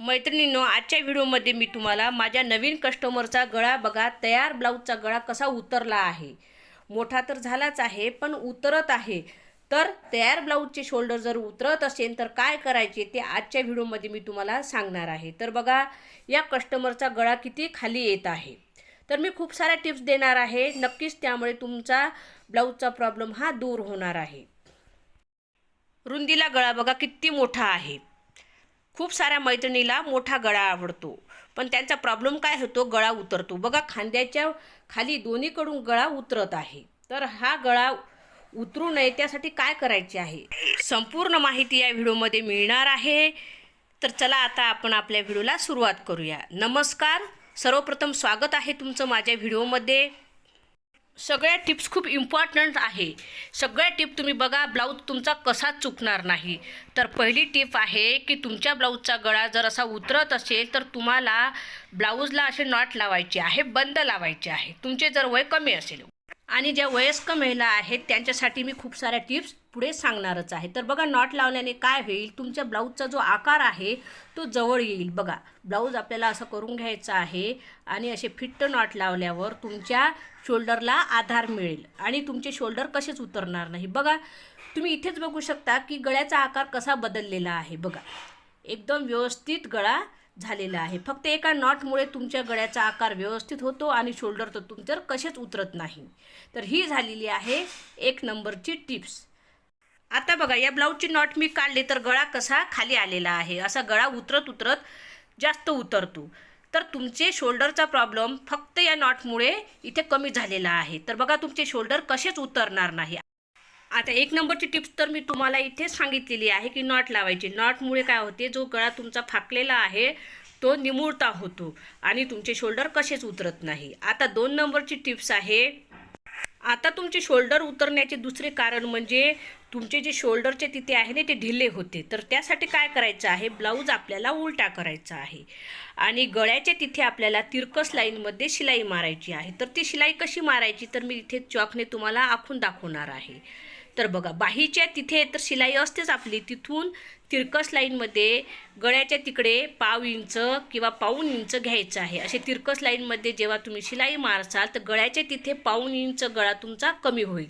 मैत्रिणींनो आजच्या व्हिडिओमध्ये मी तुम्हाला माझ्या नवीन कस्टमरचा गळा बघा. तयार ब्लाऊजचा गळा कसा उतरला आहे. मोठा तर झालाच आहे पण उतरत आहे. तर तयार ब्लाऊजचे शोल्डर जर उतरत असेल तर काय करायचे ते आजच्या व्हिडिओमध्ये मी तुम्हाला सांगणार आहे. तर बघा या कस्टमरचा गळा किती खाली येत आहे. तर मी खूप साऱ्या टिप्स देणार आहे. नक्कीच त्यामुळे तुमचा ब्लाऊजचा प्रॉब्लेम हा दूर होणार आहे. रुंदीला गळा बघा किती मोठा आहे. खूप साऱ्या मैत्रिणीला मोठा गळा आवडतो. पण त्यांचा प्रॉब्लेम काय होतो? गळा उतरतो. बघा खांद्याच्या खाली दोन्हीकडून गळा उतरत आहे. तर हा गळा उतरू नये त्यासाठी काय करायचे आहे? संपूर्ण माहिती या व्हिडिओमध्ये मिळणार आहे. तर चला आता आपण आपल्या व्हिडिओला सुरुवात करूया. नमस्कार. सर्वप्रथम स्वागत आहे तुमचं माझ्या व्हिडिओमध्ये. सगळ्या टिप्स खूप इम्पॉर्टंट आहे. सगळ्या टिप तुम्ही बघा ब्लाऊज तुमचा कसा चुकणार नाही. तर पहिली टिप आहे की तुमच्या ब्लाऊजचा गळा जर असा उतरत असेल तर तुम्हाला ब्लाऊजला असे नॉट लावायचे आहे बंद लावायचे आहे. तुमचे जर वय कमी असेल आणि ज्या वयस्क महिला आहेत त्यांच्यासाठी मी खूप साऱ्या टिप्स पुढे सांगणारच आहे. तर बघा नॉट लावल्याने काय होईल? तुमच्या ब्लाऊजचा जो आकार आहे तो जवळ येईल. बघा ब्लाऊज आपल्याला असं करून घ्यायचा आहे आणि असे फिट्ट नॉट लावल्यावर तुमच्या शोल्डरला आधार मिळेल आणि तुमचे शोल्डर कसेच उतरणार नाही. बघा तुम्ही इथेच बघू शकता की गळ्याचा आकार कसा बदललेला आहे. बघा एकदम व्यवस्थित गळा झालेला आहे. फक्त एका नॉटमुळे तुमच्या गळ्याचा आकार व्यवस्थित होतो आणि शोल्डर तर तुमच्यावर कसेच उतरत नाही. तर ही झालेली आहे एक नंबरची टिप्स. आता बघा या ब्लाऊजची नॉट मी काढली तर गळा कसा खाली आलेला आहे? असा गळा उतरत उतरत जास्त उतरतो. तर तुमचे शोल्डरचा प्रॉब्लेम फक्त या नॉटमुळे इथे कमी झालेला आहे. तर बघा तुमचे शोल्डर कसेच उतरणार नाही. आता एक नंबरची टिप्स तर मी तुम्हाला इथे सांगितलेली आहे की नॉट लावायची. नॉटमुळे काय होते? जो गळा तुमचा फाकलेला आहे तो निमुळता होतो आणि तुमचे शोल्डर कसेच उतरत नाही. आता दोन नंबरची टिप्स आहे. आता तुमचे शोल्डर उतरण्याचे दुसरे कारण म्हणजे तुमचे जे शोल्डरचे तिथे आहे ना ते ढिले होते. तर त्यासाठी काय करायचं आहे? ब्लाऊज आपल्याला उलटा करायचा आहे. आणि गळ्याच्या तिथे आपल्याला तिरकस लाईनमध्ये शिलाई मारायची आहे. तर ती शिलाई कशी मारायची? तर मी इथे चॉकने तुम्हाला आखून दाखवणार आहे. तर बघा बाहीच्या तिथे तर शिलाई असतेच आपली. तिथून तिरकस लाईनमध्ये गळ्याच्या तिकडे पाव इंच किंवा पाऊन इंच घ्यायचं आहे. असे तिरकस लाईनमध्ये जेव्हा तुम्ही शिलाई मारसाल तर गळ्याच्या तिथे पाऊन इंच गळा तुमचा कमी होईल.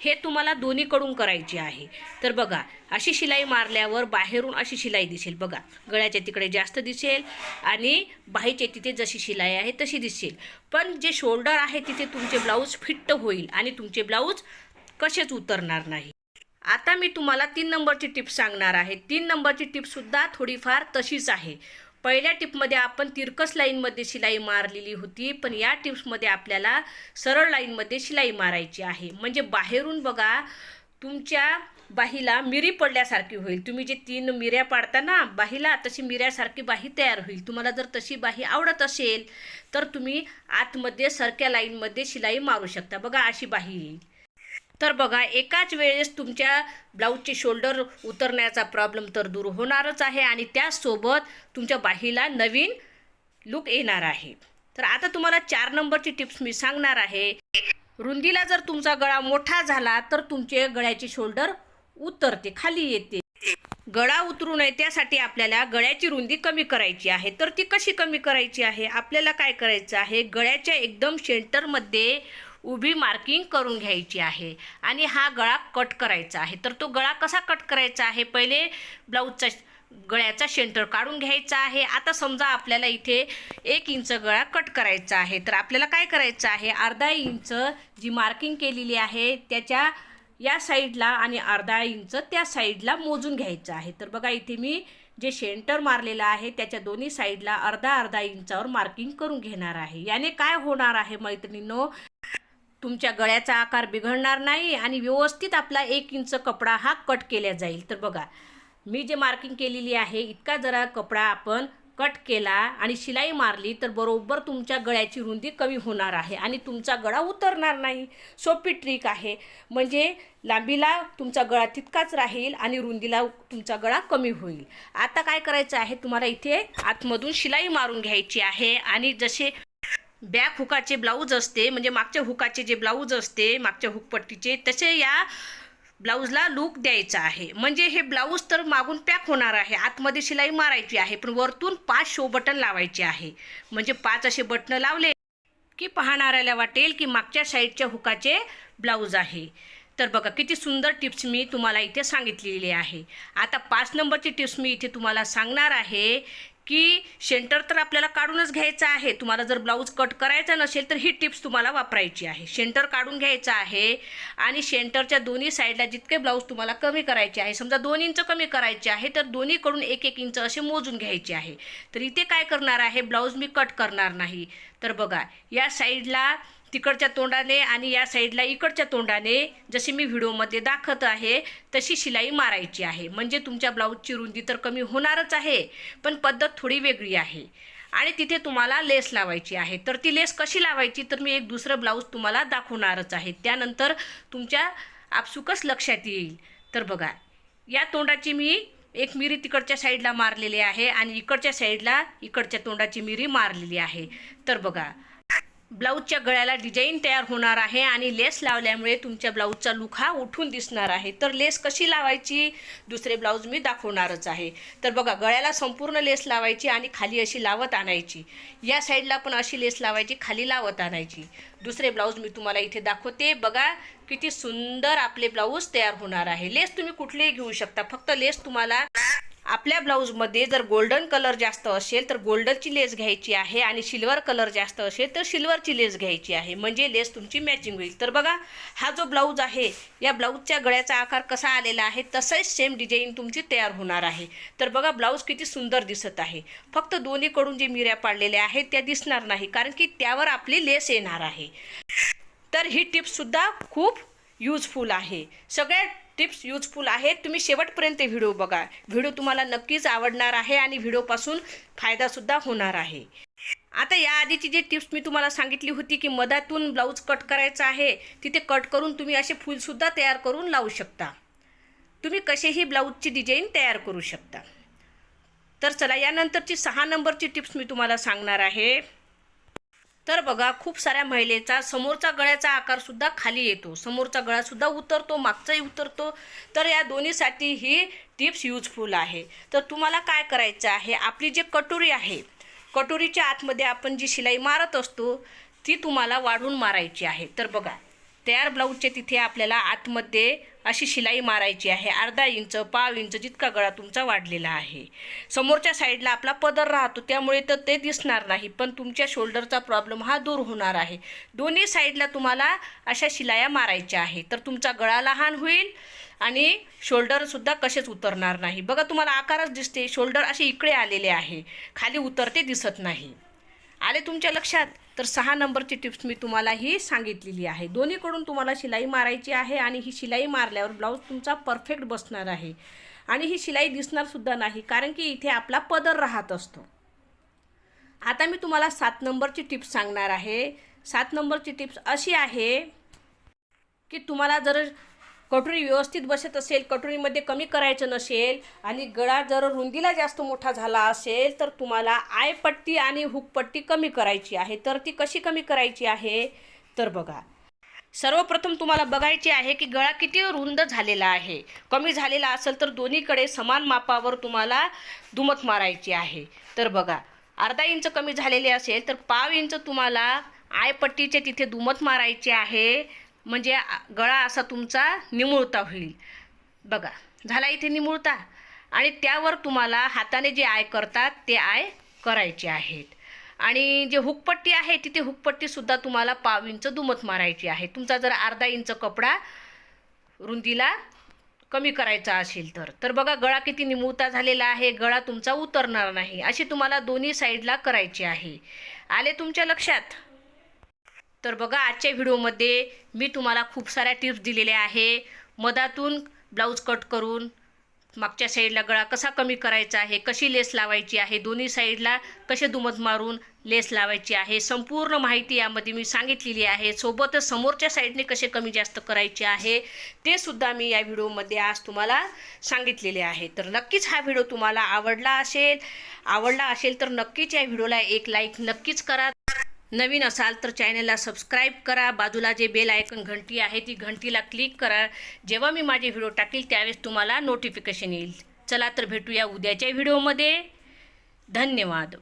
हे तुम्हाला दोन्हीकडून करायचे आहे. तर बघा अशी शिलाई मारल्यावर बाहेरून अशी शिलाई दिसेल. बघा गळ्याच्या तिकडे जास्त दिसेल आणि बाहीच्या तिथे जशी शिलाई आहे तशी दिसेल. पण जे शोल्डर आहे तिथे तुमचे ब्लाऊज फिट्ट होईल आणि तुमचे ब्लाऊज कसेच उतरणार नाही. आता मी तुम्हाला तीन नंबरची टिप सांगणार आहे. तीन नंबरची टिपसुद्धा थोडीफार तशीच आहे. पहिल्या टिपमध्ये आपण तिरकस लाईनमध्ये शिलाई मारलेली होती पण या टिप्समध्ये आपल्याला सरळ लाईनमध्ये शिलाई मारायची आहे. म्हणजे बाहेरून बघा तुमच्या बाहीला मिरी पडल्यासारखी होईल. तुम्ही जे तीन मिऱ्या पाडता ना बाहीला तशी मिऱ्यासारखी बाही तयार होईल. तुम्हाला जर तशी बाही आवडत असेल तर तुम्ही आतमध्ये सरक्या लाईनमध्ये शिलाई मारू शकता. बघा अशी बाही येईल. तर बघा एकाच वेळेस तुमच्या ब्लाऊजचे शोल्डर उतरण्याचा प्रॉब्लेम तर दूर होणारच आहे आणि त्यासोबत तुमच्या बाहीला नवीन लुक येणार आहे. तर आता तुम्हाला चार नंबरची टिप्स मी सांगणार आहे. रुंदीला जर तुमचा गळा मोठा झाला तर तुमचे गळ्याचे शोल्डर उतरते खाली येते. गळा उतरू नये त्यासाठी आपल्याला गळ्याची रुंदी कमी करायची आहे. तर ती कशी कमी करायची आहे? आपल्याला काय करायचं आहे? गळ्याच्या एकदम सेंटरमध्ये उभी मार्किंग करून घ्यायची आहे. आणि हा गळा कट करायचा आहे. तर तो गळा कसा कट करायचा आहे? पहिले ब्लाऊजचा गळ्याचा शेंटर काढून घ्यायचा आहे. आता समजा आपल्याला इथे एक इंच गळा कट करायचा आहे. तर आपल्याला काय करायचं आहे? अर्धा इंच जी मार्किंग केलेली आहे त्याच्या या साईडला आणि अर्धा इंच त्या साईडला मोजून घ्यायचं आहे. तर बघा इथे मी जे शेंटर मारलेलं आहे त्याच्या दोन्ही साईडला अर्धा अर्धा इंचावर मार्किंग करून घेणार आहे. याने काय होणार आहे मैत्रिणींनो? तुमच्या गळ्याचा आकार बिघडणार नाही आणि व्यवस्थित आपला एक इंच कपडा हा कट केला जाईल. तर बघा मी जे मार्किंग केलेली आहे इतका जरा कपडा आपण कट केला आणि शिलाई मारली तर बरोबर तुमच्या गळ्याची रुंदी कमी होणार आहे आणि तुमचा गळा उतरणार नाही. सोपी ट्रिक आहे. म्हणजे लांबीला तुमचा गळा तितकाच राहील आणि रुंदीला तुमचा गळा कमी होईल. आता काय करायचं आहे तुम्हाला इथे आतमधून शिलाई मारून घ्यायची आहे आणि जसे बॅक हुकाचे ब्लाऊज असते म्हणजे मागच्या हुकाचे जे ब्लाऊज असते मागच्या हुकपट्टीचे तसे या ब्लाऊजला लूक द्यायचा आहे. म्हणजे हे ब्लाऊज तर मागून पॅक होणार आहे आतमध्ये शिलाई मारायची आहे पण वरतून पाच शो बटन लावायचे आहे. म्हणजे पाच असे बटणं लावले की पाहणाऱ्याला वाटेल की मागच्या साईडच्या हुकाचे ब्लाऊज आहे. तर बघा किती सुंदर टिप्स मी तुम्हाला इथे सांगितलेली आहे. आता पाच नंबरची टिप्स मी इथे तुम्हाला सांगणार आहे की शेंटर तर आपल्याला काढूनच घ्यायचं आहे. तुम्हाला जर ब्लाऊज कट करायचा नसेल तर ही टिप्स तुम्हाला वापरायची आहे. शेंटर काढून घ्यायचं आहे आणि शेंटरच्या दोन्ही साईडला जितके ब्लाऊज तुम्हाला कमी करायचे आहे समजा दोन इंच कमी करायचे आहे तर दोन्हीकडून एक एक इंच असे मोजून घ्यायचे आहे. तर इथे काय करणार आहे? ब्लाऊज मी कट करणार नाही. तर बघा या साईडला तिकडच्या तोंडाने आणि या साईडला इकडच्या तोंडाने जशी मी व्हिडिओमध्ये दाखवत आहे तशी शिलाई मारायची आहे. म्हणजे तुमच्या ब्लाऊजची रुंदी तर कमी होणारच आहे पण पद्धत थोडी वेगळी आहे. आणि तिथे तुम्हाला लेस लावायची आहे. तर ती लेस कशी लावायची तर मी एक दुसरं ब्लाऊज तुम्हाला दाखवणारच आहे. त्यानंतर तुमच्या आपसुकच लक्षात येईल. तर बघा या तोंडाची मी एक मिरी तिकडच्या साईडला मारलेली आहे आणि इकडच्या साईडला इकडच्या तोंडाची मिरी मारलेली आहे. तर बघा ब्लाऊजच्या गळ्याला डिझाईन तयार होणार आहे आणि लेस लावल्यामुळे तुमच्या ब्लाऊजचा लुक हा उठून दिसणार आहे. तर लेस कशी लावायची? दुसरे ब्लाऊज मी दाखवणारच आहे. तर बघा गळ्याला संपूर्ण लेस लावायची आणि खाली अशी लावत आणायची. या साईडला पण अशी लेस लावायची खाली लावत आणायची. दुसरे ब्लाऊज मी तुम्हाला इथे दाखवते. बघा किती सुंदर आपले ब्लाऊज तयार होणार आहे. लेस तुम्ही कुठलेही घेऊ शकता. फक्त लेस तुम्हाला आपल्या ब्लाऊजमध्ये जर गोल्डन कलर जास्त असेल तर गोल्डनची लेस घ्यायची आहे आणि सिल्वर कलर जास्त असेल तर सिल्वरची लेस घ्यायची आहे. म्हणजे लेस तुमची मॅचिंग होईल. तर बघा हा जो ब्लाऊज आहे या ब्लाऊजच्या गळ्याचा आकार कसा आलेला आहे तसंच सेम डिझाईन तुमची तयार होणार आहे. तर बघा ब्लाऊज किती सुंदर दिसत आहे. फक्त दोन्हीकडून जे मिऱ्या पाडलेल्या आहेत त्या दिसणार नाही कारण की त्यावर आपली लेस येणार आहे. तर ही टिप्ससुद्धा खूप यूजफुल आहे. सगळ्या टिप्स यूजफुल आहेत. तुम्ही शेवटपर्यंत व्हिडिओ बघा. व्हिडिओ तुम्हाला नक्कीच आवडणार आहे आणि व्हिडिओपासून फायदासुद्धा होणार आहे. आता या आधीची जी टिप्स मी तुम्हाला सांगितली होती की मधातून ब्लाऊज कट करायचा आहे तिथे कट करून तुम्ही असे फूलसुद्धा तयार करून लावू शकता. तुम्ही कसेही ब्लाऊजची डिझाईन तयार करू शकता. तर चला यानंतरची सहा नंबरची टिप्स मी तुम्हाला सांगणार आहे. तर बघा खूप साऱ्या महिलेचा समोरचा गळ्याचा आकारसुद्धा खाली येतो. समोरचा गळासुद्धा उतरतो मागचाही उतरतो. तर या दोन्हीसाठी ही टिप्स यूजफुल आहे. तर तुम्हाला काय करायचं आहे? आपली जी कटोरी आहे कटोरीच्या आतमध्ये आपण जी शिलाई मारत असतो ती तुम्हाला वाढून मारायची आहे. तर बघा तयार ब्लाऊजचे तिथे आपल्याला आतमध्ये अशी शिलाई मारायची आहे. अर्धा इंच पाव इंच जितका गळा तुमचा वाढलेला आहे. समोरच्या साईडला आपला पदर राहतो त्यामुळे तर ते दिसणार नाही पण तुमच्या शोल्डरचा प्रॉब्लेम हा दूर होणार आहे. दोन्ही साईडला तुम्हाला अशा शिलाया मारायच्या आहे तर तुमचा गळा लहान होईल आणि शोल्डरसुद्धा कसेच उतरणार नाही. बघा तुम्हाला आकारच दिसते शोल्डर असे इकडे आलेले आहे. खाली उतरते दिसत नाही. आले तुमच्या लक्षात? तर सहा नंबरची टिप्स मी तुम्हाला ही सांगितलेली आहे. दोन्हीकडून तुम्हाला शिलाई मारायची आहे आणि ही शिलाई मारल्यावर ब्लाऊज तुमचा परफेक्ट बसणार आहे. आणि ही शिलाई दिसणारसुद्धा नाही कारण की इथे आपला पदर राहत असतो. आता मी तुम्हाला सात नंबरची टिप्स सांगणार आहे. सात नंबरची टिप्स अशी आहे की तुम्हाला जर कटोरी व्यवस्थित बसत असेल कटोरीमध्ये कमी करायचं नसेल आणि गळा जर रुंदीला जास्त मोठा झाला असेल तर तुम्हाला आयपट्टी आणि हुकपट्टी कमी करायची आहे. तर ती कशी कमी करायची आहे? तर बघा. सर्वप्रथम तुम्हाला बघायचे आहे की गळा किती रुंद झालेला आहे. कमी झालेला असेल तर दोन्हीकडे समान मापावर तुम्हाला दुमत मारायची आहे. तर बघा अर्धा इंच कमी झालेले असेल तर पाव इंच तुम्हाला आयपट्टीचे तिथे दुमत मारायचे आहे. म्हणजे गळा असा तुमचा निमुळता होईल. बघा झाला इथे निमुळता. आणि त्यावर तुम्हाला हाताने जे आय करतात ते आय करायचे आहेत. आणि जे हुकपट्टी आहे तिथे हुकपट्टीसुद्धा तुम्हाला पाव इंच दुमत मारायची आहे. तुमचा जर अर्धा इंच कपडा रुंदीला कमी करायचा असेल तर. तर बघा गळा किती निमुळता झालेला आहे. गळा तुमचा उतरणार नाही. अशी तुम्हाला दोन्ही साईडला करायची आहे. आले तुमच्या लक्षात? तर बघा आजच्या व्हिडिओमध्ये मी तुम्हाला खूप साऱ्या टिप्स दिलेल्या आहे. मधातून ब्लाऊज कट करून मागच्या साईडला गळा कसा कमी करायचा आहे कशी लेस लावायची आहे दोन्ही साईडला कसे दुमत मारून लेस लावायची आहे संपूर्ण माहिती यामध्ये मी सांगितलेली आहे. सोबतच समोरच्या साईडने कसे कमी जास्त करायचे आहे ते सुद्धा मी या व्हिडिओमध्ये आज तुम्हाला सांगितलेले आहे. तर नक्कीच हा व्हिडिओ तुम्हाला आवडला असेल आवडला असेल तर नक्कीच या व्हिडिओला एक लाईक नक्कीच करा. नवीन असाल तर चॅनलला सबस्क्राईब करा. बाजूला जे बेल आयकन घंटी आहे ती घंटीला क्लिक करा. जेव्हा मी माझे व्हिडिओ टाकील त्यावेळेस तुम्हाला नोटिफिकेशन येईल. चला तर भेटूया उद्याच्या व्हिडिओमध्ये धन्यवाद.